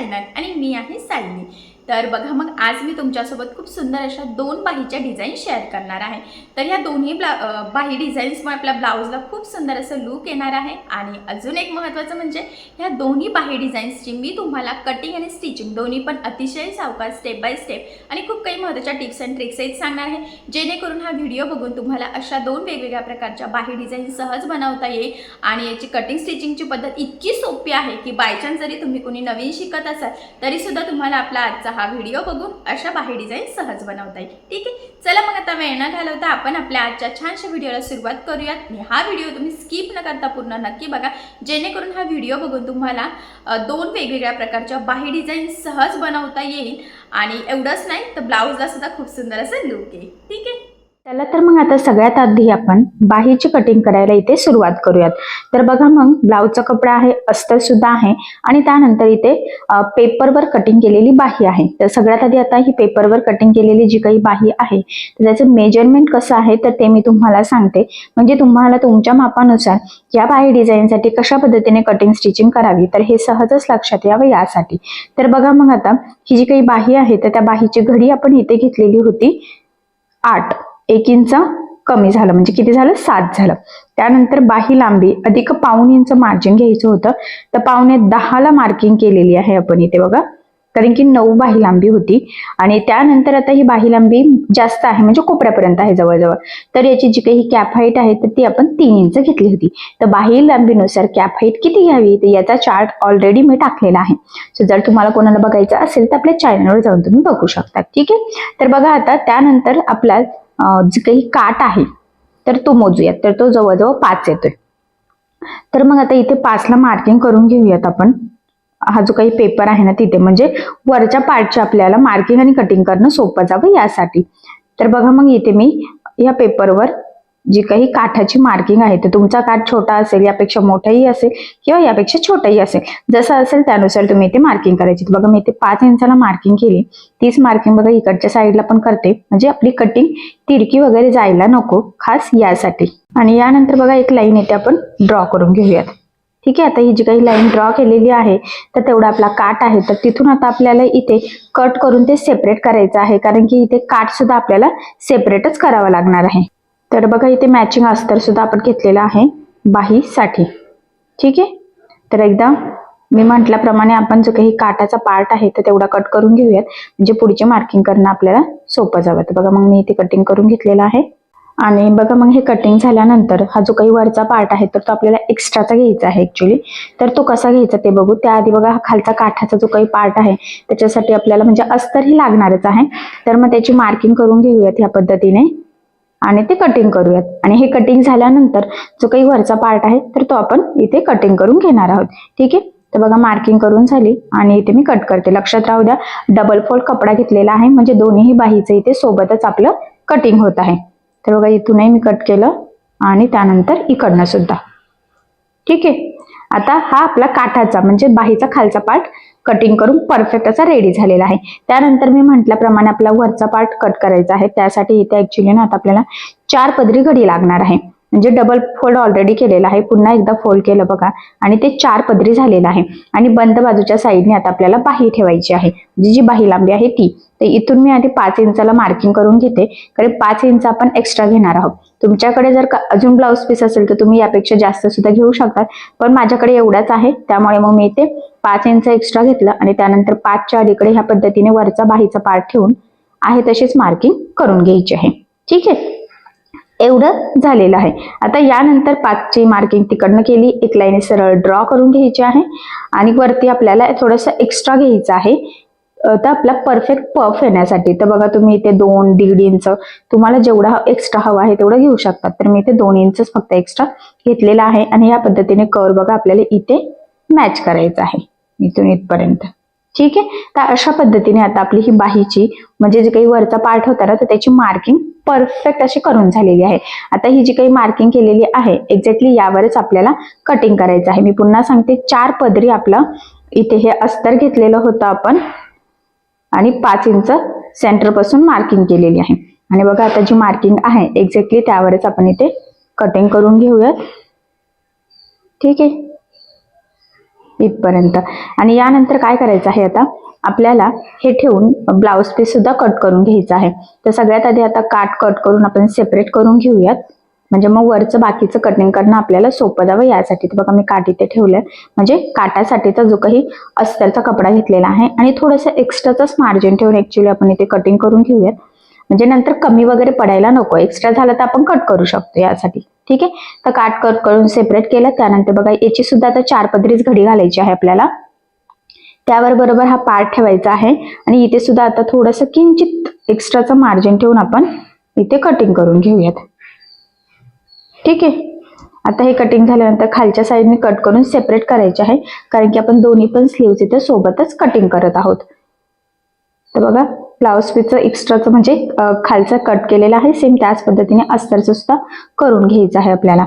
आवर channel आणि मी आहे सायली. तर बघा मग आज मी तुमच्यासोबत खूप सुंदर अशा दोन बाहीच्या डिझाईन शेअर करणार आहे. तर ह्या दोन्ही ब्ला बाही डिझाईन्समुळे आपल्या ब्लाऊजला खूप सुंदर असं लूक येणार आहे. आणि अजून एक महत्त्वाचं म्हणजे ह्या दोन्ही बाही डिझाईन्सची मी तुम्हाला कटिंग आणि स्टिचिंग दोन्ही पण अतिशय सावकाश स्टेप बाय स्टेप आणि खूप काही महत्त्वाच्या टिप्स अँड ट्रिक्सही सांगणार आहे. जेणेकरून हा व्हिडिओ बघून तुम्हाला अशा दोन वेगवेगळ्या प्रकारच्या बाही डिझाईन सहज बनवता येईल. आणि याची कटिंग स्टिचिंगची पद्धत इतकी सोपी आहे की बायचान्स जरी तुम्ही कोणी नवीन शिकत असाल तरीसुद्धा तुम्हाला आपला आजचा हा व्हिडिओ बघून अशा बाही डिझाईन सहज बनवता येईल. ठीक आहे? चला मग आता वेळ न घालवता आपण आपल्या आजच्या छानशा व्हिडिओला सुरुवात करूयात. आणि हा व्हिडिओ तुम्ही स्किप न करता पूर्ण नक्की बघा. जेणेकरून हा व्हिडिओ बघून तुम्हाला दोन वेगवेगळ्या प्रकारच्या बाही डिझाईन सहज बनवता येईल. आणि एवढंच नाही तर ब्लाऊजला सुद्धा खूप सुंदर असं लुक येईल. ठीक आहे? चला तर मग आता सगळ्यात आधी आपण बाहीची कटिंग करायला इथे सुरुवात करूयात. तर बघा मग ब्लाऊजचा कपडा आहे अस्तर सुद्धा आहे आणि त्यानंतर इथे पेपरवर कटिंग केलेली बाही आहे. तर सगळ्यात आधी आता ही पेपरवर कटिंग केलेली जी काही बाही आहे तर त्याचं मेजरमेंट कसं आहे तर ते मी तुम्हाला सांगते. म्हणजे तुम्हाला तुमच्या मापानुसार या बाही डिझाईनसाठी कशा पद्धतीने कटिंग स्टिचिंग करावी तर हे सहजच लक्षात यावं यासाठी. तर बघा मग आता ही जी काही बाही आहे तर त्या बाहीची घडी आपण इथे घेतलेली होती आठ. एक इंच कमी झालं म्हणजे किती झालं? सात झालं. त्यानंतर बाही लांबी अधिक पाऊन इंच मार्जिन घ्यायचं होतं. तर पावणे दहाला मार्किंग केलेली आहे आपण इथे बघा. कारण की नऊ बाही लांबी होती. आणि त्यानंतर आता ही बाही लांबी जास्त आहे म्हणजे कोपऱ्यापर्यंत आहे जवळजवळ. तर याची जी काही कॅप हाईट आहे तर ती आपण तीन इंच घेतली होती. तर बाही लांबीनुसार कॅप हाईट किती घ्यावी? तर याचा चार्ट ऑलरेडी मी टाकलेला आहे. सो जर तुम्हाला कोणाला बघायचं असेल तर आपल्या चॅनलवर जाऊन तुम्ही बघू शकता. ठीक आहे? तर बघा आता त्यानंतर आपला जे काही काट आहे तर तो मोजूयात. तर तो जवळजवळ पाच येतोय. तर मग आता इथे पाचला मार्किंग करून घेऊयात आपण. हा जो काही पेपर आहे ना तिथे म्हणजे वरच्या पार्टचे आपल्याला मार्किंग आणि कटिंग करणं सोपं जावं यासाठी. तर बघा मग इथे मी या पेपरवर जी काही काठाची मार्किंग आहे तर तुमचा काठ छोटा असेल यापेक्षा मोठाही असेल किंवा यापेक्षा छोटाही असेल. जसं असेल त्यानुसार तुम्ही इथे मार्किंग करायची. बघा मी इथे पाच इंचाला मार्किंग केली. तीच मार्किंग बघा इकडच्या साईडला पण करते. म्हणजे आपली कटिंग तिरकी वगैरे जायला नको खास यासाठी. आणि यानंतर बघा एक लाईन इथे आपण ड्रॉ करून घेऊयात. ठीक आहे आता ही जी काही लाईन ड्रॉ केलेली आहे तर तेवढा आपला काट आहे. तर तिथून आता आपल्याला इथे कट करून ते सेपरेट करायचं आहे. कारण की इथे काट सुद्धा आपल्याला सेपरेटच करावा लागणार आहे. तर बघा इथे मॅचिंग अस्तर सुद्धा आपण घेतलेलं आहे बाहीसाठी. ठीक आहे? तर एकदा मी म्हटल्याप्रमाणे आपण जो काही काटाचा पार्ट आहे तर तेवढा कट करून घेऊयात. म्हणजे पुढचे मार्किंग करणं आपल्याला सोपं जावं. तर बघा मग मी इथे कटिंग करून घेतलेलं आहे. आणि बघा मग हे कटिंग झाल्यानंतर हा जो काही वरचा पार्ट आहे तर तो आपल्याला एक्स्ट्राचा घ्यायचा आहे ऍक्च्युली तर तो कसा घ्यायचा ते बघू. त्याआधी बघा हा खालचा काठाचा जो काही पार्ट आहे त्याच्यासाठी आपल्याला म्हणजे अस्तरही लागणारच आहे. तर मग त्याची मार्किंग करून घेऊयात ह्या पद्धतीने. आणि ते कटिंग करूयात. आणि हे कटिंग झाल्यानंतर जो काही वरचा पार्ट आहे तर तो आपण इथे कटिंग करून घेणार आहोत. ठीक आहे? तर बघा मार्किंग करून झाली आणि इथे मी कट करते. लक्षात राहू द्या डबल फोल्ड कपडा घेतलेला आहे म्हणजे दोन्ही बाहीचं इथे सोबतच आपलं कटिंग होत आहे. तर बघा इथूनही मी कट केलं आणि त्यानंतर इकडनं सुद्धा. ठीक आहे? आता हा आपला काठाचा म्हणजे बाहीचा खालचा पार्ट कटिंग करून परफेक्ट असा रेडी झालेला आहे. त्यानंतर मी म्हटल्याप्रमाणे आपला वरचा पार्ट कट करायचा आहे. त्यासाठी इथे ऍक्च्युली ना आता आपल्याला चार पदरी घडी लागणार आहे. म्हणजे डबल फोल्ड ऑलरेडी केलेला आहे. पुन्हा एकदा फोल्ड केलं बघा. आणि ते चार पदरी झालेलं आहे. आणि बंद बाजूच्या साईडने आता आपल्याला बाही ठेवायची आहे. म्हणजे जी बाही लांबी आहे ती. तर इथून मी आधी पाच इंचाला मार्किंग करून घेते. कारण पाच इंच आपण एक्स्ट्रा घेणार आहोत. तुमच्याकडे जर अजून ब्लाऊज पीस असेल तर तुम्ही यापेक्षा जास्त सुद्धा घेऊ शकतात पण माझ्याकडे एवढाच आहे. त्यामुळे मग मी इथे पाच इंच एक्स्ट्रा घेतलं. आणि त्यानंतर पाचच्या अलीकडे ह्या पद्धतीने वरचा बाहीचा पार्ट ठेवून आहे तशीच मार्किंग करून घ्यायची आहे. ठीक आहे? एवढं झालेलं आहे. आता यानंतर पाचची मार्किंग तिकडनं केली. एक लाईन सरळ ड्रॉ करून घ्यायची आहे. आणि वरती आपल्याला थोडंसं एक्स्ट्रा घ्यायचं आहे. तर आपला परफेक्ट पफ येण्यासाठी. तर बघा तुम्ही इथे दोन दीड इंच तुम्हाला जेवढा एक्स्ट्रा हवा आहे तेवढं घेऊ शकतात. तर मी इथे दोन इंचच फक्त एक्स्ट्रा घेतलेला आहे. आणि या पद्धतीने कर बघा आपल्याला इथे मॅच करायचं आहे. इथून इथपर्यंत. ठीक आहे? तर अशा पद्धतीने आता आपली ही बाहीची म्हणजे जे काही वरचा पार्ट होता ना तर त्याची मार्किंग परफेक्ट अशी करून झालेली आहे. आता ही जी काही मार्किंग केलेली आहे एक्झॅक्टली यावरच आपल्याला कटिंग करायचं आहे. मी पुन्हा सांगते चार पदरी आपलं इथे हे अस्तर घेतलेलं होतं आपण आणि पाच इंच सेंटरपासून मार्किंग केलेली आहे. आणि बघा आता जी मार्किंग आहे एक्झॅक्टली त्यावरच आपण इथे कटिंग करून घेऊयात. ठीक आहे? इथपर्यंत. आणि यानंतर काय करायचं आहे आता? आपल्याला हे ठेवून ब्लाऊज पीस सुद्धा कट करून घ्यायचं आहे. तर सगळ्यात आधी आता काट कट करून आपण सेपरेट करून घेऊयात. म्हणजे मग वरचं बाकीचं कटिंग करणं आपल्याला सोपं जावं यासाठी. तर बघा मी काट इथे ठेवलंय. म्हणजे काटासाठीचा जो काही अस्तरचा कपडा घेतलेला आहे. आणि थोडंसं एक्स्ट्राचाच मार्जिन ठेवून ऍक्च्युली आपण इथे कटिंग करून घेऊयात. म्हणजे नंतर कमी वगैरे पडायला नको. एक्स्ट्रा झालं तर आपण कट करू शकतो यासाठी. ठीक आहे? तर काट कट करून सेपरेट केलं. त्यानंतर बघा याची सुद्धा आता चार पदरीच घडी घालायची आहे आपल्याला. त्यावर बरोबर हा पार्ट ठेवायचा आहे. आणि इथे सुद्धा आता थोडंसं किंचित एक्स्ट्राचं मार्जिन ठेवून आपण इथे कटिंग करून घेऊयात. ठीक आहे? आता हे कटिंग झाल्यानंतर खालच्या साईडने कट करून सेपरेट करायचे आहे. कारण की आपण दोन्ही पण स्लीव्स इथे सोबतच कटिंग करत आहोत. तर बघा ब्लाऊज पीसचं एक्स्ट्राचं म्हणजे खालचा कट केलेला आहे. सेम त्याच पद्धतीने अस्तरचं सुद्धा करून घ्यायचं आहे आपल्याला.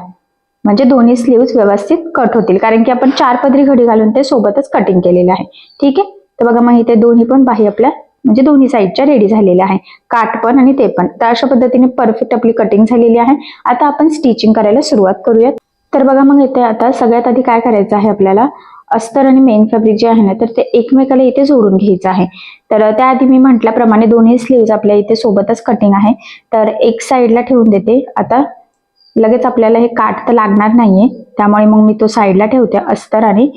म्हणजे दोन्ही स्लीव्स व्यवस्थित कट होतील. कारण की आपण चार पदरी घडी घालून ते सोबतच कटिंग केलेलं आहे. ठीक आहे? तर बघा मग इथे दोन्ही पण बाही आपल्या म्हणजे दोन्ही साईडच्या रेडी झालेल्या आहे. काट पण आणि ते पण. तर अशा पद्धतीने परफेक्ट आपली कटिंग झालेली आहे. आता आपण स्टिचिंग करायला सुरुवात करूयात. तर बघा मग इथे आता सगळ्यात आधी काय करायचं आहे आपल्याला? अस्तर आणि मेन फॅब्रिक जे आहे ना तर ते एकमेकाला इथे जोडून घ्यायचं आहे. तर त्याआधी मी म्हटल्याप्रमाणे दोन्ही स्लीव्ज आपल्या इथे सोबतच कटिंग आहे. तर एक साईडला ठेवून देते. आता लगेच आपल्याला हे काठ तर लागणार नाहीये. त्यामुळे मग मी तो साईडला ठेवते अस्तर आणि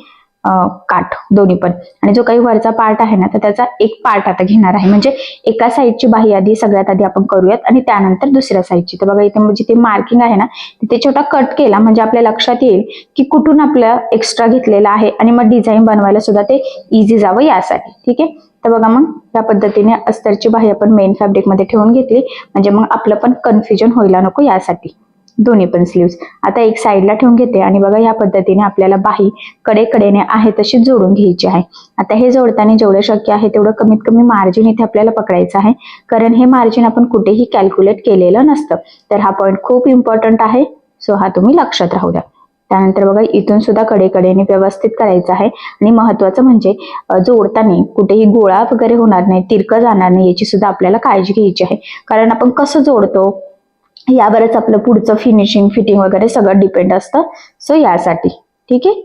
काठ दोन्ही पण. आणि जो काही वरचा पार्ट आहे ना तर त्याचा एक पार्ट आता घेणार आहे. म्हणजे एका साईडची बाही आधी सगळ्यात आधी आपण करूयात आणि त्यानंतर दुसऱ्या साईडची तर बघा इथे जिथे ते मार्किंग आहे ना तिथे छोटा कट केला म्हणजे आपल्या लक्षात येईल की कुठून आपलं एक्स्ट्रा घेतलेलं आहे आणि मग डिझाईन बनवायला सुद्धा ते इझी जावं यासाठी. ठीक आहे? तर बघा मग या पद्धतीने अस्तरची बाही आपण मेन फॅब्रिकमध्ये ठेवून घेतली. म्हणजे मग आपलं पण कन्फ्युजन व्हायला नको यासाठी. दोन्ही पण स्लीव्स आता एक साईडला ठेवून घेते आणि बघा या पद्धतीने आपल्याला बाही कडे कडेने आहे तशी जोडून घ्यायची आहे. आता हे जोडताना जेवढं शक्य आहे तेवढं कमीत कमी मार्जिन इथे आपल्याला पकडायचं आहे. कारण हे मार्जिन आपण कुठेही कॅल्क्युलेट केलेलं नसतं. तर हा पॉईंट खूप इम्पॉर्टंट आहे. सो हा तुम्ही लक्षात राहू द्या. त्यानंतर बघा इथून सुद्धा कडेकडेने व्यवस्थित करायचं आहे. आणि महत्वाचं म्हणजे जोडताना कुठेही गोळा वगैरे होणार नाही तिरकं जाणार नाही याची सुद्धा आपल्याला काळजी घ्यायची आहे. कारण आपण कसं जोडतो? यावरच आपलं पुढचं फिनिशिंग फिटिंग वगैरे सगळं डिपेंड असतं. सो यासाठी. ठीक आहे?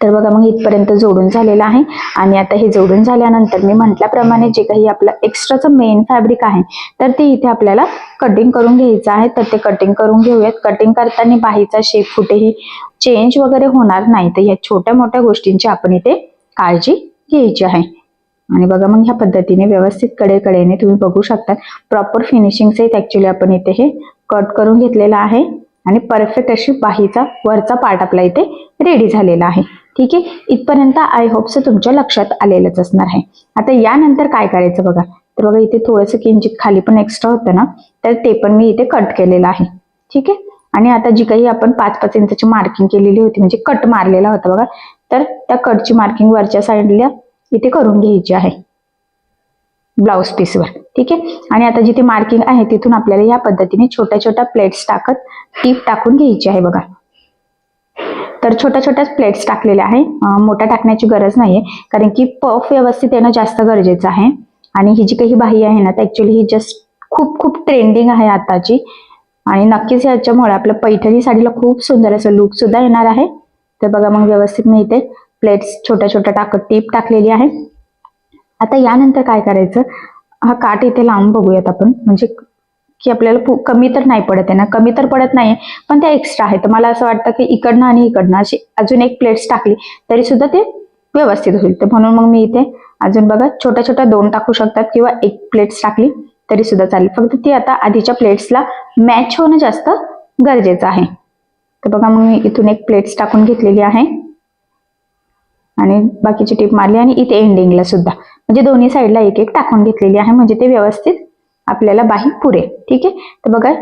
तर बघा मग इथपर्यंत जोडून झालेलं आहे. आणि आता हे जोडून झाल्यानंतर मी म्हटल्याप्रमाणे जे काही आपलं एक्स्ट्राचं मेन फॅब्रिक आहे तर ते इथे आपल्याला कटिंग करून घ्यायचं आहे. तर ते कटिंग करून घेऊयात. कटिंग करताना बाहीचा शेप कुठेही चेंज वगैरे होणार नाही. तर या छोट्या मोठ्या गोष्टींची आपण इथे काळजी घ्यायची आहे. आणि बघा मग ह्या पद्धतीने व्यवस्थित कडेकडेने तुम्ही बघू शकता. प्रॉपर फिनिशिंग सहित ऍक्च्युली आपण इथे हे कट करून घेतलेलं आहे. आणि परफेक्ट अशी बाहीचा वरचा पार्ट आपला इथे रेडी झालेला आहे. ठीक आहे? इथपर्यंत आय होपचं तुमच्या लक्षात आलेलंच असणार आहे. आता यानंतर काय करायचं बघा? तर बघा इथे थोडंसं किंचित खाली पण एक्स्ट्रा होतं ना तर ते पण मी इथे कट केलेलं आहे. ठीक आहे? आणि आता जी काही आपण पाच पाच इंचाची मार्किंग केलेली होती म्हणजे कट मारलेला होता बघा तर त्या कटची मार्किंग वरच्या साईडला इथे करून घ्यायची आहे. ब्लाउज पीसवर ठीक आहे? आणि आता जिथे मार्किंग आहे तिथून आपल्याला या पद्धतीने छोट्या छोट्या प्लेट्स टाकत टीप टाकून घ्यायची आहे बघा. तर छोट्या छोट्याच प्लेट्स टाकलेल्या आहे. मोठ्या टाकण्याची गरज नाहीये. कारण की पफ व्यवस्थित येणं जास्त गरजेचं आहे. आणि ही जी काही बाही आहे ना तर ऍक्च्युली ही जस्ट खूप खूप ट्रेंडिंग आहे आताची. आणि नक्कीच याच्यामुळे आपल्या पैठणी साडीला खूप सुंदर असं लुक सुद्धा येणार आहे. तर बघा मग व्यवस्थित मी इथे प्लेट्स छोट्या छोट्या टाकत टीप टाकलेली आहे. आता यानंतर काय करायचं? हा काट इथे लावून बघूयात आपण. म्हणजे की आपल्याला पु- कमी तर नाही पडत आहे ना? कमी तर पडत नाही पण त्या एक्स्ट्रा आहे तर मला असं वाटतं की इकडनं आणि इकडनं अशी अजून एक प्लेट्स टाकली तरी सुद्धा ते व्यवस्थित होईल. तर म्हणून मग मी इथे अजून बघा छोट्या छोट्या दोन टाकू शकतात किंवा एक प्लेट्स टाकली तरी सुद्धा चालेल. फक्त ती आता आधीच्या प्लेट्सला मॅच होणं जास्त गरजेचं आहे. तर बघा मग मी इथून एक प्लेट्स टाकून घेतलेली आहे. आणि बाकीची टीप मारली आणि इथे एंडिंगला सुद्धा. म्हणजे दोन्ही साईडला एक एक टाकून घेतलेली आहे. म्हणजे ते व्यवस्थित आपल्याला बाही पुरे ठीक आहे? तर बघा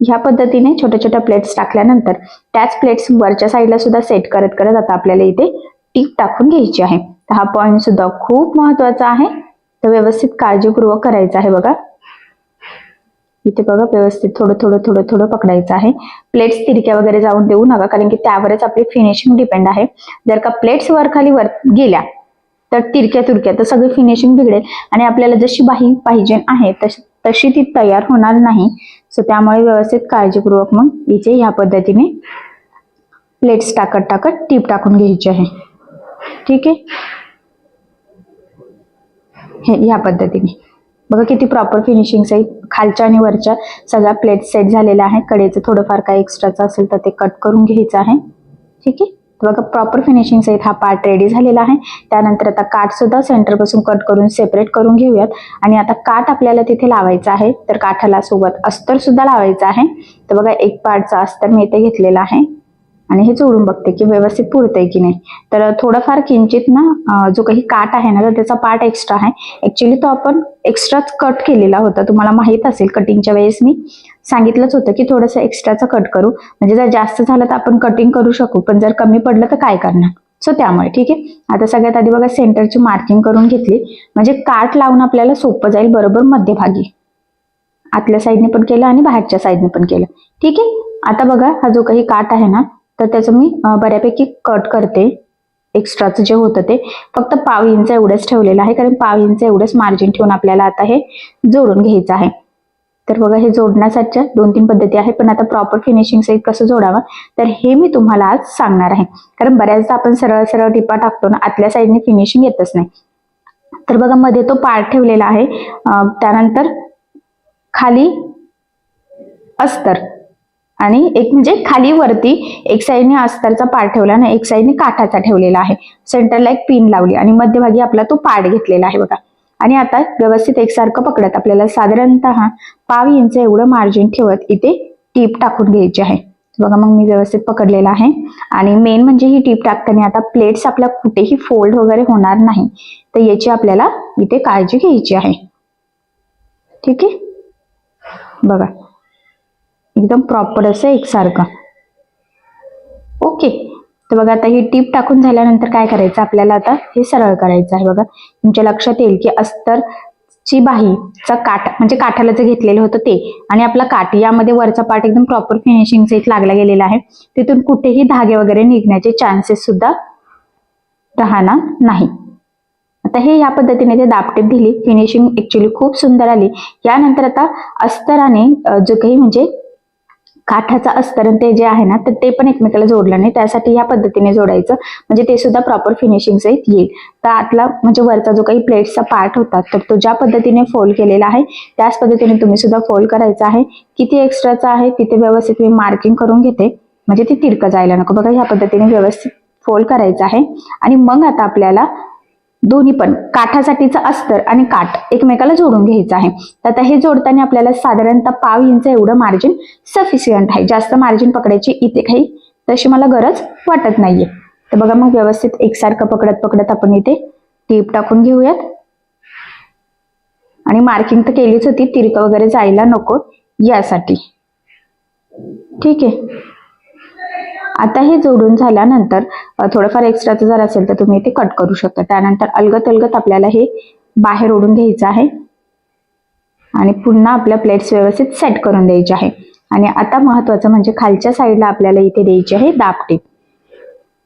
ह्या पद्धतीने छोट्या छोट्या प्लेट्स टाकल्यानंतर त्याच प्लेट्स वरच्या साईडला सुद्धा सेट करत करत आता आपल्याला इथे टीप टाकून घ्यायची आहे. तर हा पॉईंट सुद्धा खूप महत्त्वाचा आहे. तर व्यवस्थित काळजीपूर्वक करायचा आहे बघा. इथे बघा व्यवस्थित थोडं थोडं थोडं थोडं पकडायचं आहे. प्लेट्स तिरक्या वगैरे जाऊन देऊ नका कारण की त्यावरच आपली फिनिशिंग डिपेंड आहे. जर का प्लेट्स वर खाली वर गेल्या तर तिरक्या तुरक्या तर सगळी फिनिशिंग बिघडेल. आणि आपल्याला जशी बाही पाहिजे आहे तशी तशी ती तयार होणार नाही. सो त्यामुळे व्यवस्थित काळजीपूर्वक मग इथे ह्या पद्धतीने प्लेट्स टाकत टाकत टीप टाकून घ्यायची आहे. ठीक आहे? हे ह्या पद्धतीने. बघा किती प्रॉपर फिनिशिंग आहे. खालच्या आणि वरच्या सगळ्या प्लेट सेट झालेल्या आहे कडेचं थोडंफार काय एक्स्ट्राचं असेल तर ते कट करून घ्यायचं आहे. ठीक आहे? बघा प्रॉपर फिनिशिंग सहित हा पार्ट रेडी झालेला आहे. त्यानंतर आता काठ सुद्धा सेंटरपासून कट करून सेपरेट करून घेऊयात. आणि आता काठ आपल्याला तिथे लावायचा आहे. तर काठाला सोबत अस्तर सुद्धा लावायचं आहे. तर बघा एक पार्टचा अस्तर मी इथे घेतलेला आहे. आणि हे चोळून बघते की व्यवस्थित पुरतंय की नाही. तर थोडंफार किंचित ना जो काही काट आहे ना तर त्याचा पार्ट एक्स्ट्रा आहे. ऍक्च्युली तो आपण एक्स्ट्राच कट केलेला होता. तुम्हाला माहीत असेल कटिंगच्या वेळेस मी सांगितलंच होतं की थोडंसं एक्स्ट्राचं कट करू. म्हणजे जर जास्त झालं तर आपण कटिंग करू शकू पण जर कमी पडलं तर काय करणार? सो त्यामुळे ठीक आहे? आता सगळ्यात आधी बघा सेंटरची मार्किंग करून घेतली. म्हणजे काट लावून आपल्याला सोपं जाईल बरोबर मध्यभागी. आतल्या साईडने पण केलं आणि बाहेरच्या साईडने पण केलं. ठीक आहे? आता बघा हा जो काही काट आहे ना तर त्याचं मी बऱ्यापैकी कट करते. एक्स्ट्राचं जे होतं ते. फक्त पाव इंच एवढंच ठेवलेलं आहे. कारण पाव इंच एवढंच मार्जिन ठेवून आपल्याला आता हे जोडून घ्यायचं आहे. तर बघा हे जोडण्यासाठीच्या दोन तीन पद्धती आहे पण आता प्रॉपर फिनिशिंग सहित कसं जोडावं तर हे मी तुम्हाला आज सांगणार आहे. कारण बऱ्याचदा आपण सरळ सरळ टिपा टाकतो ना आतल्या साईडने फिनिशिंग येतच नाही. तर बघा मध्ये तो पार्ट ठेवलेला आहे. त्यानंतर खाली अस्तर. आणि एक म्हणजे खाली वरती एक साईडने अस्तरचा पार ठेवला आणि एक साईडने काठाचा ठेवलेला आहे. सेंटरला एक पिन लावली आणि मध्यभागी आपला तो पार्ट घेतलेला आहे बघा. आणि आता व्यवस्थित एकसारखं पकडत आपल्याला साधारणतः पाव इंच एवढं मार्जिन ठेवत इथे टीप टाकून घ्यायची आहे. बघा मग मी व्यवस्थित पकडलेला आहे. आणि मेन म्हणजे ही टीप टाकताना आता प्लेट्स आपल्या कुठेही फोल्ड वगैरे होणार नाही. तर याची आपल्याला इथे काळजी घ्यायची आहे. ठीक आहे? बघा. एकदम प्रॉपर असं एकसारखं. ओके तर बघा आता ही टीप टाकून झाल्यानंतर काय करायचं? आपल्याला आता हे सरळ करायचं आहे बघा. तुमच्या लक्षात येईल की अस्तर ची बाहीचा काठ म्हणजे काठाला जे घेतलेलं होतं ते आणि आपला काठ यामध्ये वरचा पार्ट एकदम प्रॉपर फिनिशिंग सहित लागला गेलेला आहे. तिथून कुठेही धागे वगैरे निघण्याचे चान्सेस सुद्धा राहणार नाही. आता हे या पद्धतीने ते दापटीप दिली फिनिशिंग ऍक्च्युली खूप सुंदर आली. यानंतर आता अस्तराने जो काही म्हणजे काठाचा अस्तरण ते जे आहे ना तर ते पण एकमेकाला जोडलं नाही. त्यासाठी ह्या पद्धतीने जोडायचं. म्हणजे ते सुद्धा प्रॉपर फिनिशिंग सहित येईल. तर आतला म्हणजे वरचा जो काही प्लेट्सचा पार्ट होता तर तो ज्या पद्धतीने फोल्ड केलेला आहे त्याच पद्धतीने तुम्ही सुद्धा फोल्ड करायचा आहे. किती एक्स्ट्राचा आहे तिथे व्यवस्थित मी मार्किंग करून घेते. म्हणजे ती तिरकं जायला नको. बघा ह्या पद्धतीने व्यवस्थित फोल्ड करायचं आहे. आणि मग आता आपल्याला दोन्ही पण काठासाठीचं अस्तर आणि काठ एकमेकाला जोडून घ्यायचं आहे. तर आता हे जोडताना आपल्याला साधारणतः पाव इंच एवढं मार्जिन सफिशियंट आहे. जास्त मार्जिन पकडायची इथे काही तशी मला गरज वाटत नाहीये. तर बघा मग व्यवस्थित एकसारखं पकडत पकडत आपण इथे टीप टाकून घेऊयात. आणि मार्किंग तर केलीच होती तिरकं वगैरे जायला नको यासाठी. ठीक आहे. आता हे जोडून झाल्यानंतर थोडंफार एक्स्ट्राचं जर असेल तर तुम्ही ते कट करू शकता. त्यानंतर अलगत अलगत आपल्याला हे बाहेर ओढून घ्यायचं आहे. आणि पुन्हा आपल्या प्लेट्स व्यवस्थित सेट करून द्यायचे आहे. आणि आता महत्वाचं म्हणजे खालच्या साईडला आपल्याला इथे द्यायची आहे दापटीप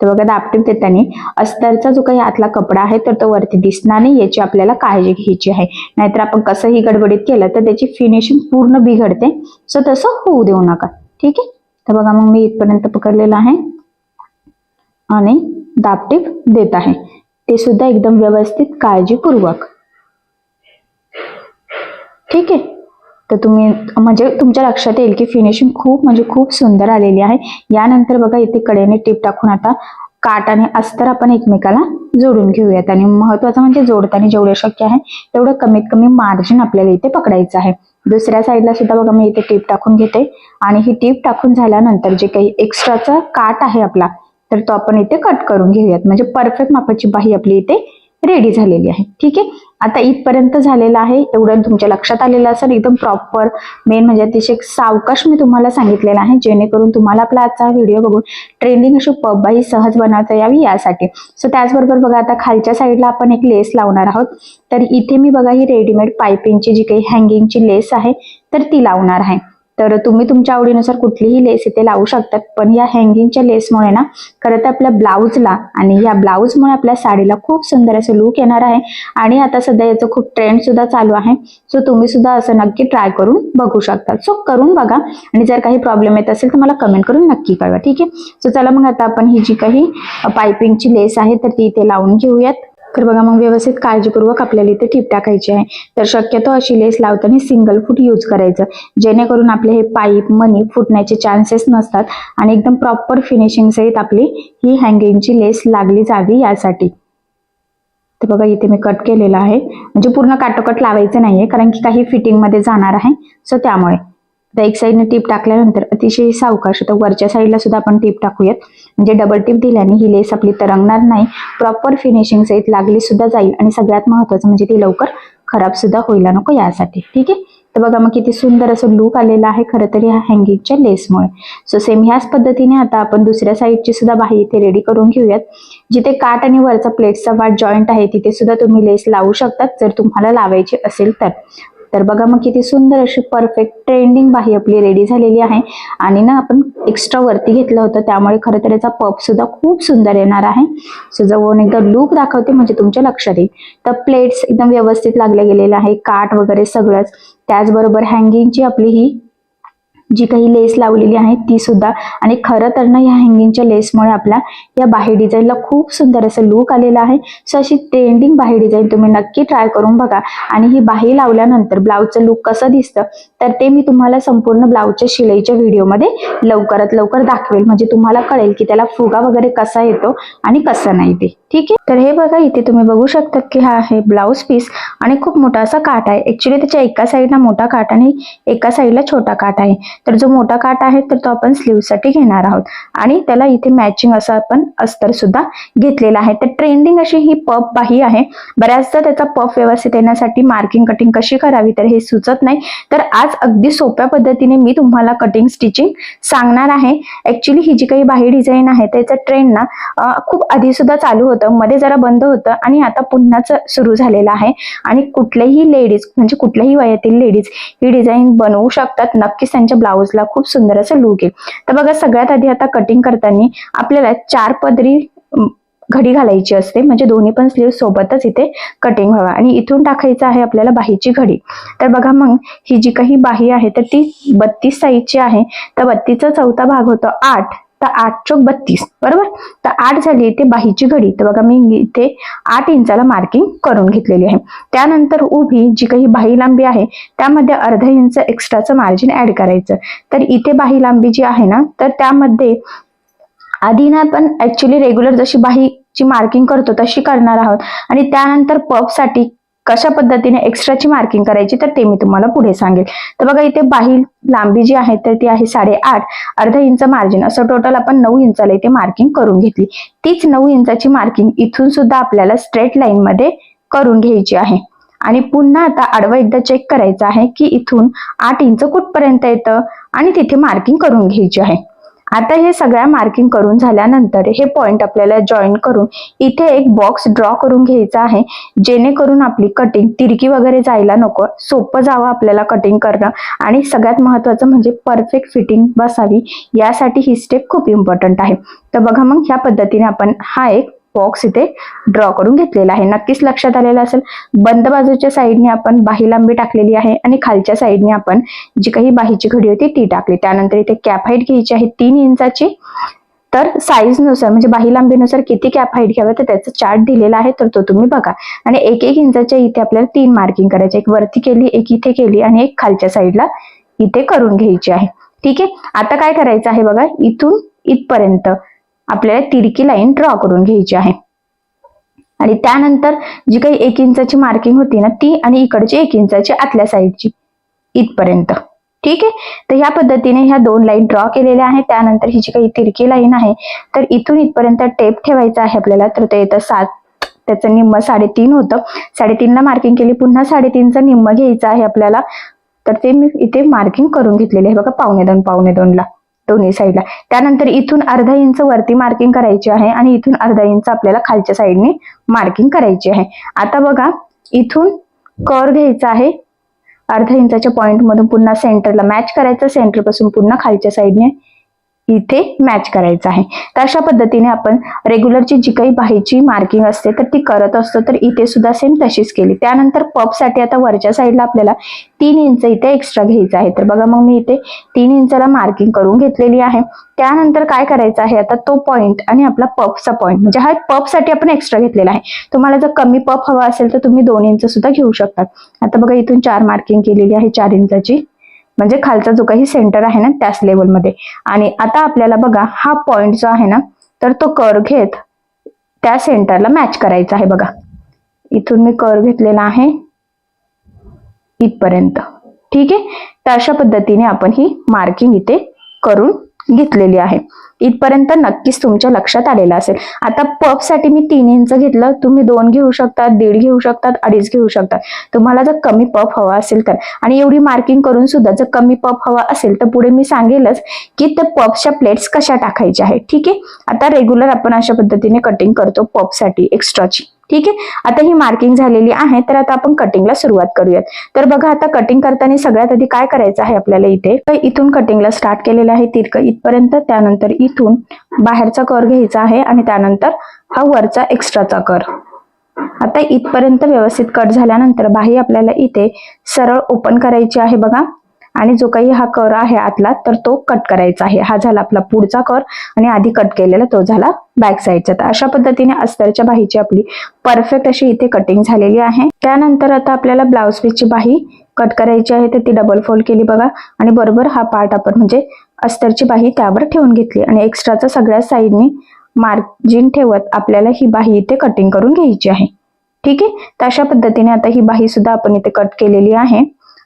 तर बघा दापटीप देताना अस्तरचा जो काही आतला कपडा आहे तर तो वरती दिसणार नाही. याची आपल्याला काळजी घ्यायची आहे. नाहीतर आपण कसंही गडबडीत केलं तर त्याची फिनिशिंग पूर्ण बिघडते. सो तसं होऊ देऊ नका. ठीक आहे? तर बघा मग मी इथपर्यंत पकडलेलं आहे आणि दापटीप देत आहे. ते सुद्धा एकदम व्यवस्थित काळजीपूर्वक. ठीक आहे? तर तुम्ही म्हणजे तुमच्या लक्षात येईल की फिनिशिंग खूप म्हणजे खूप सुंदर आलेली आहे. यानंतर बघा इथे कडेने टीप टाकून आता काट आणि अस्तर आपण एकमेकाला जोडून घेऊयात. आणि महत्वाचं म्हणजे जोडताना जेवढं शक्य आहे तेवढं कमीत कमी मार्जिन आपल्याला इथे पकडायचं आहे. दुसऱ्या साईडला सुद्धा बघा मी इथे टीप टाकून घेते. आणि ही टीप टाकून झाल्यानंतर जे काही एक्स्ट्राचा काट आहे आपला तर तो आपण इथे कट करून घेऊयात. म्हणजे परफेक्ट मापाची बाही आपली इथे रेडी झालेली आहे. ठीक आहे? आता इथपर्यंत झालेलं आहे एवढं तुमच्या लक्षात आलेलं असेल एकदम प्रॉपर मेन म्हणजे अतिशय सावकाश मी तुम्हाला सांगितलेलं आहे जेणेकरून तुम्हाला आपला आजचा व्हिडिओ बघून ट्रेंडिंग अशी पब्बाही सहज बनवता यावी यासाठी. सो त्याचबरोबर बघा आता खालच्या साईडला आपण एक लेस लावणार आहोत. तर इथे मी बघा ही रेडीमेड पायपिंगची जी काही हँगिंगची लेस आहे तर ती लावणार आहे. तर तुम्ही तुमच्या आवडीनुसार कुठलीही लेस इथे लावू शकतात. पण या हँगिंगच्या लेसमुळे ना खरं तर आपल्या ब्लाऊजला आणि या ब्लाऊजमुळे आपल्या साडीला खूप सुंदर असं लुक येणार आहे. आणि आता सध्या याचं खूप ट्रेंड सुद्धा चालू आहे. सो तुम्ही सुद्धा असं नक्की ट्राय करून बघू शकता. सो करून बघा. आणि जर काही प्रॉब्लेम येत असेल तर मला कमेंट करून नक्की कळवा. ठीक आहे? सो चला मग आता आपण ही जी काही पायपिंगची लेस आहे तर ती इथे लावून घेऊयात. तर बघा मग व्यवस्थित काळजीपूर्वक आपल्याला इथे टीप टाकायची आहे. तर शक्यतो अशी लेस लावताना सिंगल फूट यूज करायचं. जेणेकरून आपले हे पाईप मनी फुटण्याचे चान्सेस नसतात आणि एकदम प्रॉपर फिनिशिंग सहित आपली ही हँगिंगची लेस लागली जावी यासाठी. तर बघा इथे मी कट केलेलं आहे. म्हणजे पूर्ण काटोकट लावायचं नाहीये कारण की काही फिटिंगमध्ये जाणार आहे. सो त्यामुळे. आता एक साईडने टीप टाकल्यानंतर अतिशय सावकाश. तर वरच्या साईडला सुद्धा आपण टीप टाकूयात. म्हणजे डबल टीप दिल्याने ही लेस आपली तरंगणार नाही. प्रॉपर फिनिशिंग सहित लागली सुद्धा जाईल आणि सगळ्यात महत्वाचं म्हणजे ती लवकर खराब सुद्धा होईला नको यासाठी. ठीक आहे? तर बघा मग किती सुंदर असं लुक आलेला आहे खरं तर ह्या हँगिंगच्या लेसमुळे सो सेम ह्याच पद्धतीने आता आपण दुसऱ्या साईडची सुद्धा बाही इथे रेडी करून घेऊयात. जिथे काट आणि वरचा प्लेटचा वाट जॉईंट आहे तिथे सुद्धा तुम्ही लेस लावू शकतात जर तुम्हाला लावायची असेल तर. तर बघा मग किती सुंदर अशी परफेक्ट ट्रेंडिंग बाही आपली रेडी झालेली आहे. आणि ना आपण एक्स्ट्रा वरती घेतलं होतं त्यामुळे खरं तर याचा पप सुद्धा खूप सुंदर येणार आहे. सो जवळून एकदा लुक दाखवते म्हणजे तुमच्या लक्षात येईल. तर प्लेट्स एकदम व्यवस्थित लागल्या गेलेले आहे काठ वगैरे सगळंच. त्याचबरोबर हँगिंगची आपली ही जी काही लेस लावलेली आहे ती सुद्धा. आणि खरं तर ना या हँगिंगच्या लेसमुळे आपल्या या बाही डिझाईनला खूप सुंदर असं लुक आलेलं आहे. सो अशी ट्रेंडिंग बाही डिझाईन तुम्ही नक्की ट्राय करून बघा. आणि ही बाही लावल्यानंतर ब्लाऊजचं लुक कसं दिसतं तर ते मी तुम्हाला संपूर्ण ब्लाऊजच्या शिलाईच्या व्हिडिओमध्ये लवकरात लवकर दाखवेल. म्हणजे तुम्हाला कळेल की त्याला फुगा वगैरे कसा येतो आणि कसं नाही ते. ठीक आहे? तर हे बघा इथे तुम्ही बघू शकता की हा आहे ब्लाऊज पीस आणि खूप मोठा असा काठ आहे. ऍक्च्युली त्याच्या एका साईडला मोठा काठ आणि एका साईडला छोटा काठ आहे. तर जो मोठा काठ आहे तर तो आपण स्लीवसाठी घेणार आहोत. आणि त्याला इथे मॅचिंग असं आपण अस्तर सुद्धा घेतलेला आहे. तर ट्रेंडिंग अशी ही पफ बाही आहे. बऱ्याचदा त्याचा पफ व्यवस्थित येण्यासाठी मार्किंग कटिंग कशी करावी तर हे सुचत नाही. तर आज अगदी सोप्या पद्धतीने मी तुम्हाला कटिंग स्टिचिंग सांगणार आहे. ऍक्च्युली ही जी काही बाही डिझाईन आहे त्याचा ट्रेंड ना खूप आधी सुद्धा चालू होतं. मध्ये जरा बंद होतं आणि आता पुन्हाच सुरू झालेलं आहे. आणि कुठल्याही लेडीज म्हणजे कुठल्याही वयातील लेडीज ही डिझाईन बनवू शकतात. नक्कीच त्यांच्या ब्लाऊजला खूप सुंदर असं लुक येईल तर बघा सगळ्यात आधी आता कटिंग करताना आपल्याला चार पदरी घडी घालायची असते. म्हणजे दोन्ही पण स्लीव सोबतच इथे कटिंग व्हावा. आणि इथून टाकायचं आहे आपल्याला बाहीची घडी. तर बघा मग ही जी काही बाही आहे तर ती बत्तीस साईजची आहे. तर बत्तीसचा चौथा भाग होतो आठ. तर आठ चौक बत्तीस बरोबर? तर आठ झाली इथे बाहीची घडी. तर बघा मी इथे आठ इंचाला मार्किंग करून घेतलेली आहे. त्यानंतर उभी जी काही बाही लांबी आहे त्यामध्ये अर्धा इंच एक्स्ट्राचं मार्जिन ऍड करायचं. तर इथे बाही लांबी जी आहे ना तर त्यामध्ये आधी ना आपण ऍक्च्युली रेग्युलर जशी बाहीची मार्किंग करतो तशी करणार आहोत. आणि त्यानंतर पपसाठी कशा पद्धतीने एक्स्ट्राची मार्किंग करायची तर ते मी तुम्हाला पुढे सांगेल. तर बघा इथे बाहील लांबी जी आहे तर ती आहे साडेआठ. अर्धा इंच मार्जिन असं टोटल आपण नऊ इंचाला इथे मार्किंग करून घेतली. तीच नऊ इंचाची मार्किंग इथून सुद्धा आपल्याला स्ट्रेट लाईन मध्ये करून घ्यायची आहे. आणि पुन्हा आता आडवा एकदा चेक करायचं आहे की इथून आठ इंच कुठपर्यंत येतं आणि तिथे मार्किंग करून घ्यायची आहे. आता हे सगळ्या मार्किंग करून झाल्यानंतर हे पॉइंट आपल्याला जॉईन करून इथे एक बॉक्स ड्रॉ करून घ्यायचा आहे. जेणेकरून आपली कटिंग तिरकी वगैरे जायला नको सोपं जावं आपल्याला कटिंग करणं आणि सगळ्यात महत्वाचं म्हणजे परफेक्ट फिटिंग बसावी. यासाठी ही स्टेप खूप इम्पॉर्टंट आहे. तर बघा मग ह्या पद्धतीने आपण हा एक बॉक्स इथे ड्रॉ करून घेतलेला आहे. नक्कीच लक्षात आलेलं असेल. बंद बाजूच्या साईडने आपण बाही लांबी टाकलेली आहे आणि खालच्या साईडने आपण जी काही बाहीची घडी होती ती टाकली. त्यानंतर इथे कॅप हाईट घ्यायची आहे तीन इंचाची. तर साईजनुसार म्हणजे बाही लांबीनुसार किती कॅप हाईट घ्यावं तर त्याचा चार्ट दिलेला आहे. तर तो तुम्ही बघा. आणि एक एक इंचाच्या इथे आपल्याला तीन मार्किंग करायचे. एक वरती केली एक इथे केली आणि एक खालच्या साईडला इथे करून घ्यायची आहे. ठीक आहे? आता काय करायचं आहे बघा? इथून इथपर्यंत. आपल्याला तिरकी लाईन ड्रॉ करून घ्यायची आहे. आणि त्यानंतर जी काही एक इंचाची मार्किंग होती ना ती आणि इकडची एक इंचाची आतल्या साईडची इथपर्यंत. ठीक आहे? तर ह्या पद्धतीने ह्या दोन लाईन ड्रॉ केलेल्या आहेत. त्यानंतर ही जी काही तिरकी लाईन आहे तर इथून इथपर्यंत टेप ठेवायचा आहे आपल्याला. तर ते येतं सात. त्याचं निम्म साडेतीन होतं. साडेतीनला मार्किंग केली. पुन्हा साडेतीनचं निम्म घ्यायचं आहे आपल्याला. तर ते मी इथे मार्किंग करून घेतलेले आहे. बघा पावणे दोन पावणे दोनला. दोन्ही साईडला त्यानंतर इथून अर्धा इंच वरती मार्किंग करायची आहे आणि इथून अर्धा इंच आपल्याला खालच्या साईडने मार्किंग करायची आहे. आता बघा इथून कर घ्यायचा आहे. अर्धा इंचाच्या पॉईंट मधून पुन्हा सेंटरला मॅच करायचं सेंटरपासून पुन्हा खालच्या साईडने इथे मॅच करायचं आहे. तर अशा पद्धतीने आपण रेग्युलरची जी काही बाहीची मार्किंग असते तर ती करत असतो तर इथे सुद्धा सेम तशीच केली. त्यानंतर पपसाठी आता वरच्या साईडला आपल्याला तीन इंच इथे एक्स्ट्रा घ्यायचं आहे. तर बघा मग मी इथे तीन इंचाला मार्किंग करून घेतलेली आहे. त्यानंतर काय करायचं आहे? आता तो पॉईंट आणि आपला पपचा पॉईंट म्हणजे हा पफसाठी आपण एक्स्ट्रा घेतलेला आहे. तुम्हाला जर कमी पप हवा असेल तर तुम्ही दोन इंच सुद्धा घेऊ शकता. आता बघा इथून चार मार्किंग केलेली आहे चार इंचाची म्हणजे खालचा जो काही सेंटर आहे ना त्याच लेवलमध्ये आणि आता आपल्याला बघा हा पॉइंट जो आहे ना तर तो कर घेत त्या सेंटरला मॅच करायचा आहे बघा. इथून मी कर घेतलेला आहे. इथपर्यंत. ठीक आहे? तर अशा पद्धतीने आपण ही मार्किंग इथे करून घेतलेली आहे. इथपर्यंत नक्कीच तुमच्या लक्षात आलेलं असेल. आता पफसाठी मी तीन इंच घेतलं तुम्ही दोन घेऊ शकतात दीड घेऊ शकतात अडीच घेऊ शकतात. तुम्हाला जर कमी पफ हवा असेल तर. आणि एवढी मार्किंग करून सुद्धा जर कमी पफ हवा असेल तर पुढे मी सांगेलच की त्या पफच्या प्लेट्स कशा टाकायच्या आहेत. ठीक आहे? आता रेग्युलर आपण अशा पद्धतीने कटिंग करतो पफसाठी एक्स्ट्राची ठीक आहे? आता ही मार्किंग झालेली आहे तर आता आपण कटिंगला सुरुवात करूयात. तर बघा आता कटिंग करताना सगळ्यात आधी काय करायचं आहे आपल्याला इथे? तर इथून कटिंगला स्टार्ट केलेलं आहे तिरक इथपर्यंत त्यानंतर इथून बाहेरचा कर घ्यायचा आहे आणि त्यानंतर हा वरचा एक्स्ट्राचा कर आता इथपर्यंत व्यवस्थित कट झाल्यानंतर बाही आपल्याला इथे सरळ ओपन करायची आहे बघा. आणि जो काही हा कर आहे आतला तर तो कट करायचा आहे. हा झाला आपला पुढचा कर आणि आधी कट केलेला तो झाला बॅक साईडचा तर अशा पद्धतीने अस्तरच्या बाहीची आपली परफेक्ट अशी इथे कटिंग झालेली आहे. त्यानंतर आता आपल्याला ब्लाउज पीसची बाही कट करायची आहे तर ती डबल फोल्ड केली बघा. आणि बरोबर हा पार्ट आपण म्हणजे अस्तरची बाही त्यावर ठेवून घेतली. आणि एक्स्ट्राचा सगळ्या साईडनी मार्जिन ठेवत आपल्याला ही बाही इथे कटिंग करून घ्यायची आहे. ठीक आहे? तर अशा पद्धतीने आता ही बाही सुद्धा आपण इथे कट केलेली आहे.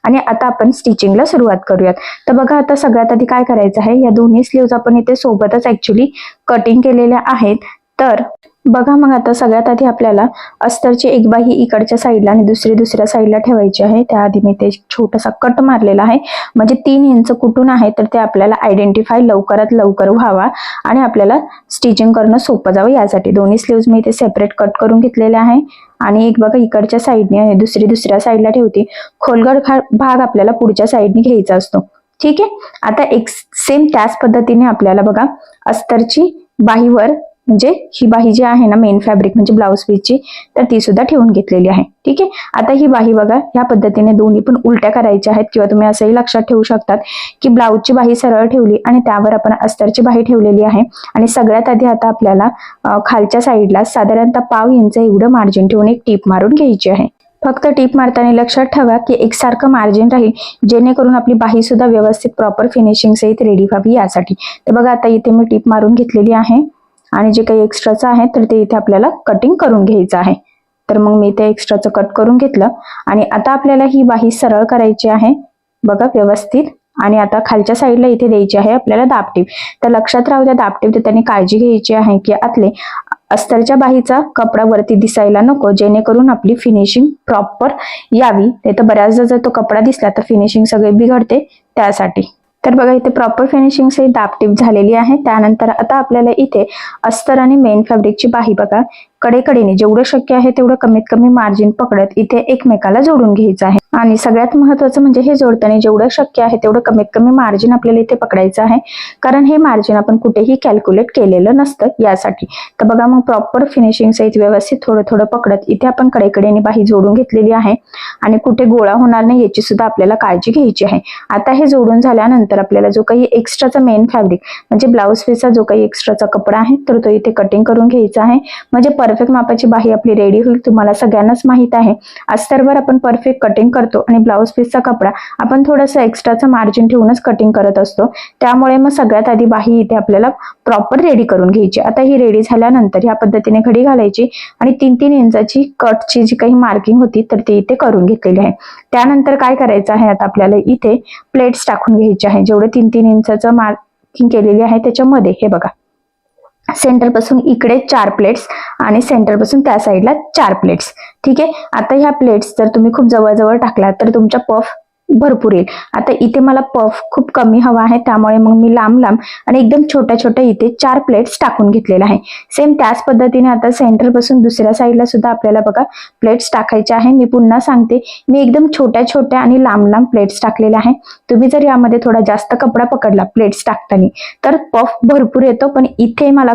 आणि आता आपण स्टिचिंगला सुरुवात करूयात. तर बघा आता सगळ्यात आधी काय करायचं आहे? या दोन्ही स्लीव्ज आपण इथे सोबतच ऍक्च्युली कटिंग केलेल्या आहेत. तर बघा मग आता सगळ्यात आधी आपल्याला अस्तरची एक बाही इकडच्या साईडला आणि दुसरी दुसऱ्या साईडला ठेवायची आहे. त्याआधी मी ते छोटासा कट मारलेला आहे. म्हणजे तीन इंच कुठून आहे तर ते आपल्याला आयडेंटिफाय लवकरात लवकर व्हावा आणि आपल्याला स्टिचिंग करणं सोपं जावं यासाठी. दोन्ही स्लीव्ज मी इथे सेपरेट कट करून घेतलेले आहे. आणि एक बघा इकडच्या साईडने आणि दुसरी दुसऱ्या साईडला ठेवते. खोलगड भाग आपल्याला पुढच्या साईडने घ्यायचा असतो. ठीक आहे? आता एक सेम त्याच पद्धतीने आपल्याला बघा अस्तरची बाहीवर म्हणजे ही बाही जी आहे ना मेन फॅब्रिक म्हणजे ब्लाऊज पीसची तर ती सुद्धा ठेवून घेतलेली आहे. ठीक आहे? आता ही बाही बघा ह्या पद्धतीने दोन्ही पण उलट्या करायच्या आहेत किंवा तुम्ही असंही लक्षात ठेवू शकतात की ब्लाऊजची बाही सरळ ठेवली आणि त्यावर आपण अस्तरची बाही ठेवलेली आहे. आणि सगळ्यात आधी आता आपल्याला खालच्या साईडला साधारणतः पाव इंच एवढं मार्जिन ठेवून एक टीप मारून घ्यायची आहे. फक्त टीप मारताना लक्षात ठेवा की एकसारखं मार्जिन राहील जेणेकरून आपली बाही सुद्धा व्यवस्थित प्रॉपर फिनिशिंग सहित रेडी व्हावी यासाठी. तर बघा आता इथे मी टीप मारून घेतलेली आहे. आणि जे काही एक्स्ट्राचं आहे तर ते इथे आपल्याला कटिंग करून घ्यायचं आहे. तर मग मी ते एक्स्ट्राचं कट करून घेतलं. आणि आता आपल्याला ही बाही सरळ करायची आहे. बघा व्यवस्थित. आणि आता खालच्या साईडला इथे द्यायची आहे आपल्याला दापटीप तर लक्षात राहू द्या दापटीप देताना काळजी घ्यायची आहे की आतले अस्तरच्या बाहीचा कपडा वरती दिसायला नको जेणेकरून आपली फिनिशिंग प्रॉपर यावी. नाही तर बऱ्याचदा जर तो कपडा दिसला तर फिनिशिंग सगळे बिघडते त्यासाठी. तर बघा इथे प्रॉपर फिनिशिंग सहित दापटीप झालेली आहे. त्यानंतर आता आपल्याला इथे अस्तर आणि मेन फॅब्रिकची बाही बघा. कडेकडेने जेवढं शक्य आहे तेवढं कमीत कमी मार्जिन पकडत इथे एकमेकाला जोडून घ्यायचं आहे. आणि सगळ्यात महत्वाचं म्हणजे हे जोडताना जेवढं शक्य आहे तेवढं कमीत कमी मार्जिन आपल्याला इथे पकडायचं आहे. कारण हे मार्जिन आपण कुठेही कॅल्क्युलेट केलेलं नसतं यासाठी. तर बघा मग प्रॉपर फिनिशिंग सहित व्यवस्थित थोडं थोडं पकडत इथे आपण कडेकडेने बाही जोडून घेतलेली आहे. आणि कुठे गोळा होणार नाही याची सुद्धा आपल्याला काळजी घ्यायची आहे. आता हे जोडून झाल्यानंतर आपल्याला जो काही एक्स्ट्राचा मेन फॅब्रिक म्हणजे ब्लाऊज पीसचा जो काही एक्स्ट्राचा कपडा आहे तर तो इथे कटिंग करून घ्यायचा आहे. म्हणजे परफेक्ट मापाची बाही आपली रेडी होईल तुम्हाला सगळ्यांनाच माहीत आहे. अस्तरवर आपण परफेक्ट कटिंग करतो आणि ब्लाऊज पीसचा कपडा आपण थोडंसं एक्स्ट्राचं मार्जिन ठेवूनच कटिंग करत असतो. त्यामुळे मग सगळ्यात आधी बाही इथे आपल्याला प्रॉपर रेडी करून घ्यायची. आता ही रेडी झाल्यानंतर ह्या पद्धतीने घडी घालायची आणि तीन तीन इंचाची कटची जी काही मार्किंग होती तर ती इथे करून घेतलेली आहे. त्यानंतर काय करायचं आहे आता आपल्याला इथे प्लेट्स टाकून घ्यायचे आहे. जेवढे तीन तीन इंचाचं मार्किंग केलेली आहे त्याच्यामध्ये हे बघा. सेंटरपासून इकडे चार प्लेट्स आणि सेंटरपासून त्या साईडला चार प्लेट्स ठीक आहे? आता ह्या प्लेट्स जर तुम्ही खूप जवळजवळ टाकल्या तर तुमच्या पफ भरपूर येईल. आता इथे मला पफ खूप कमी हवा आहे त्यामुळे मग मी लांब लांब आणि एकदम छोट्या छोट्या इथे चार प्लेट्स टाकून घेतलेल्या आहे. सेम त्याच पद्धतीने आता सेंटरपासून दुसऱ्या साईडला सुद्धा आपल्याला बघा प्लेट्स टाकायच्या आहे. मी पुन्हा सांगते मी एकदम छोट्या छोट्या आणि लांब लांब प्लेट्स टाकलेल्या आहे. तुम्ही जर यामध्ये थोडा जास्त कपडा पकडला प्लेट्स टाकताना तर पफ भरपूर येतो. पण इथे मला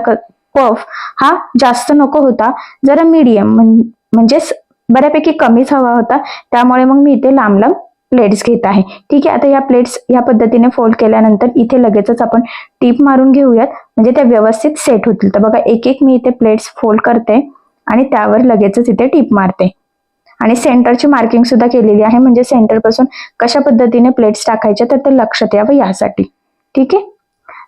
पफ हा जास्त नको होता. जरा मीडियम म्हणजेच बऱ्यापैकी कमीच हवा होता. त्यामुळे मग मी इथे लांब लांब प्लेट्स घेत आहे. ठीक आहे आता या प्लेट्स या पद्धतीने फोल्ड केल्यानंतर इथे लगेचच आपण टीप मारून घेऊयात. म्हणजे त्या व्यवस्थित सेट होतील. तर बघा एक एक मी इथे प्लेट्स फोल्ड करते आणि त्यावर लगेचच इथे टीप मारते. आणि सेंटरची मार्किंग सुद्धा केलेली आहे. म्हणजे सेंटरपासून कशा पद्धतीने प्लेट्स टाकायच्या तर ते लक्षात यावं यासाठी. ठीक आहे?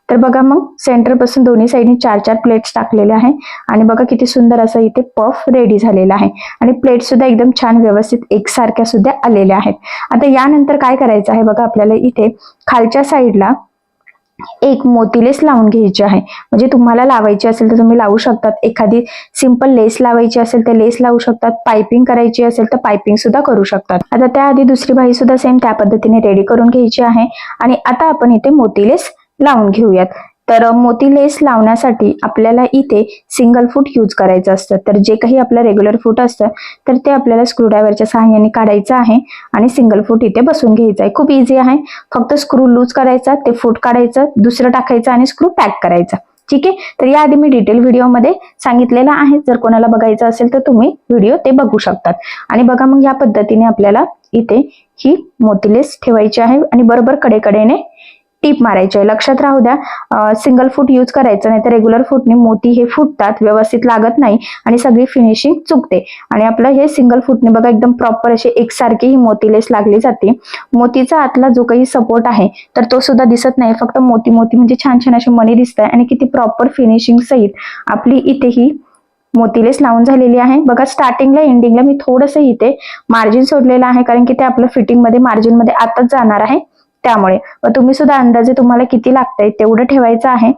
तर बघा मग सेंटरपासून दोन्ही साईडने चार चार प्लेट्स टाकलेले आहे. आणि बघा किती सुंदर असं इथे पफ रेडी झालेला आहे. आणि प्लेट सुद्धा एकदम छान व्यवस्थित एकसारख्या सुद्धा आलेल्या आहेत. आता यानंतर काय करायचं आहे बघा आपल्याला इथे खालच्या साईडला एक मोती लेस लावून घ्यायची आहे. म्हणजे तुम्हाला लावायची असेल तर तुम्ही लावू शकतात. एखादी सिंपल लेस लावायची असेल तर लेस लावू शकतात. पायपिंग करायची असेल तर पायपिंग सुद्धा करू शकतात. आता त्याआधी दुसरी बाई सुद्धा सेम त्या पद्धतीने रेडी करून घ्यायची आहे. आणि आता आपण इथे मोती लेस लावून घेऊयात. तर मोती लेस लावण्यासाठी आपल्याला इथे सिंगल फूट यूज करायचं असतं. तर जे काही आपलं रेग्युलर फूट असतं तर ते आपल्याला स्क्रूड्रायव्हरच्या सहाय्याने काढायचं आहे आणि सिंगल फूट इथे बसून घ्यायचं आहे. खूप इझी आहे. फक्त स्क्रू लूज करायचा ते फूट काढायचं दुसरं टाकायचं आणि स्क्रू पॅक करायचा. ठीक आहे? तर याआधी मी डिटेल व्हिडिओमध्ये सांगितलेलं आहे. जर कोणाला बघायचं असेल तर तुम्ही व्हिडिओ ते बघू शकतात. आणि बघा मग या पद्धतीने आपल्याला इथे ही मोतीलेस ठेवायची आहे आणि बरोबर कडेकडेने टीप मारायची आहे. लक्षात राहू द्या सिंगल फूट यूज करायचं नाही तर रेग्युलर फूटने मोती हे फुटतात व्यवस्थित लागत नाही आणि सगळी फिनिशिंग चुकते. आणि आपलं हे सिंगल फूटने बघा एकदम प्रॉपर असे एकसारखी ही मोतीलेस लागली जाते. मोतीचा आतला जो काही सपोर्ट आहे तर तो सुद्धा दिसत नाही. फक्त मोती मोती म्हणजे छान छान अशी मणी दिसत आहे आणि किती प्रॉपर फिनिशिंग सहित आपली इथे ही मोतीलेस लावून झालेली आहे. बघा स्टार्टिंगला एंडिंगला मी थोडंसं इथे मार्जिन सोडलेलं आहे कारण की ते आपलं फिटिंगमध्ये मार्जिनमध्ये आताच जाणार आहे. त्यामुळे. व तुम्ही सुद्धा अंदाजे तुम्हाला किती लागतंय तेवढं ठेवायचं आहे.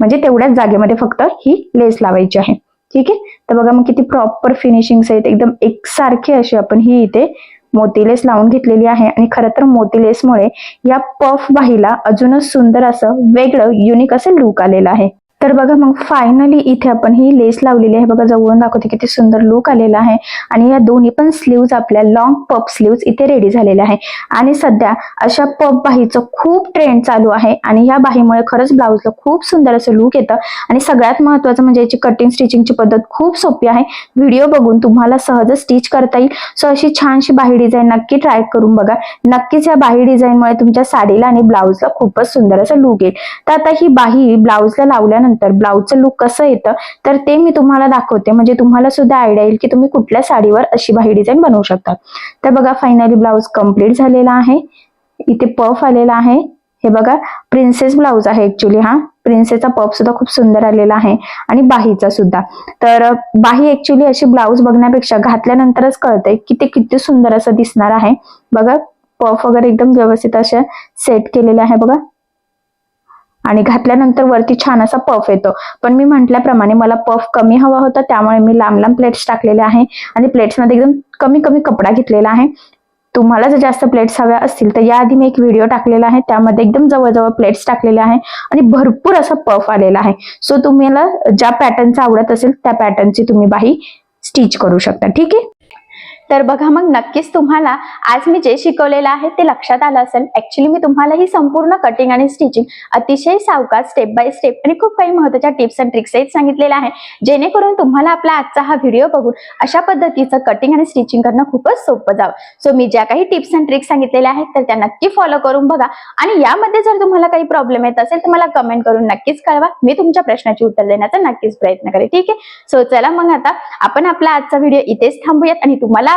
म्हणजे तेवढ्याच जागेमध्ये फक्त ही लेस लावायची आहे. ठीक आहे? तर बघा मग किती प्रॉपर फिनिशिंग आहेत. एकदम एकसारखी अशी आपण ही इथे मोती लेस लावून घेतलेली आहे. आणि खरं तर मोती लेसमुळे या पफ बाहीला अजूनच सुंदर असं वेगळं युनिक असं लुक आलेलं आहे. तर बघा मग फायनली इथे आपण ही लेस लावलेली आहे. बघा जवळून दाखवते किती सुंदर लुक आलेला आहे. आणि या दोन्ही पण स्लीव्ज आपल्या लॉंग पप स्लीव्ज इथे रेडी झालेल्या आहे. आणि सध्या अशा पप बाहीचं खूप ट्रेंड चालू आहे. आणि या बाहीमुळे खरंच ब्लाऊजला खूप सुंदर असं लुक येतं. आणि सगळ्यात महत्वाचं म्हणजे याची कटिंग स्टिचिंगची पद्धत खूप सोपी आहे. व्हिडिओ बघून तुम्हाला सहज स्टिच करता येईल. सो अशी छानशी बाही डिझाईन नक्की ट्राय करून बघा. नक्कीच या बाही डिझाईनमुळे तुमच्या साडीला आणि ब्लाऊजला खूपच सुंदर असं लुक येईल. तर आता ही बाही ब्लाऊजला लावल्यानंतर ब्लाऊजचं लुक कसं येतं तर ते मी तुम्हाला दाखवते. म्हणजे तुम्हाला सुद्धा आयडिया येईल की तुम्ही कुठल्या साडीवर अशी बाही डिझाईन बनवू शकता. तर बघा फायनली ब्लाऊज कंप्लीट झालेला आहे. इथे पफ आलेला आहे. हे बघा प्रिन्सेस ब्लाऊज आहे ऍक्च्युली हा. प्रिन्सेसचा पफ सुद्धा खूप सुंदर आलेला आहे. आणि बाहीचा सुद्धा. तर बाही ऍक्च्युली अशी ब्लाऊज बघण्यापेक्षा घातल्यानंतरच कळतंय की ते किती सुंदर असं दिसणार आहे. बघा पफ वगैरे एकदम व्यवस्थित अशा सेट केलेले आहे. बघा आणि घातल्यानंतर वरती छान असा पफ येतो. पण मी म्हटल्याप्रमाणे मला पफ कमी हवा होता त्यामुळे मी लांब लांब प्लेट्स टाकलेले आहे. आणि प्लेट्समध्ये एकदम कमी कमी कपडा घेतलेला आहे. तुम्हाला जर जास्त प्लेट्स हव्या असतील तर याआधी मी एक व्हिडिओ टाकलेला आहे. त्यामध्ये एकदम जवळजवळ प्लेट्स टाकलेले आहे. आणि भरपूर असा पफ आलेला आहे. सो तुम्हाला ज्या पॅटर्नचा आवडत असेल त्या पॅटर्नची तुम्ही बाही स्टिच करू शकता. ठीक आहे? तर बघा मग नक्कीच तुम्हाला आज मी जे शिकवलेलं आहे ते लक्षात आलं असेल. ऍक्च्युली मी तुम्हाला ही संपूर्ण कटिंग आणि स्टिचिंग अतिशय सावकाश स्टेप बाय स्टेप आणि खूप काही महत्त्वाच्या टिप्स अँड ट्रिक्स सांगितलेल्या आहे. जेणेकरून तुम्हाला आपला आजचा हा व्हिडिओ बघून अशा पद्धतीचं कटिंग आणि स्टिचिंग करणं खूपच सोपं जावं. सो मी ज्या काही टिप्स अँड ट्रिक्स सांगितलेल्या आहेत तर त्या नक्की फॉलो करून बघा. आणि यामध्ये जर तुम्हाला काही प्रॉब्लेम येत असेल तर मला कमेंट करून नक्कीच कळवा. मी तुमच्या प्रश्नाची उत्तर देण्याचा नक्कीच प्रयत्न करेन. ठीक आहे? सो चला मग आता आपण आपला आजचा व्हिडिओ इथेच थांबूयात आणि तुम्हाला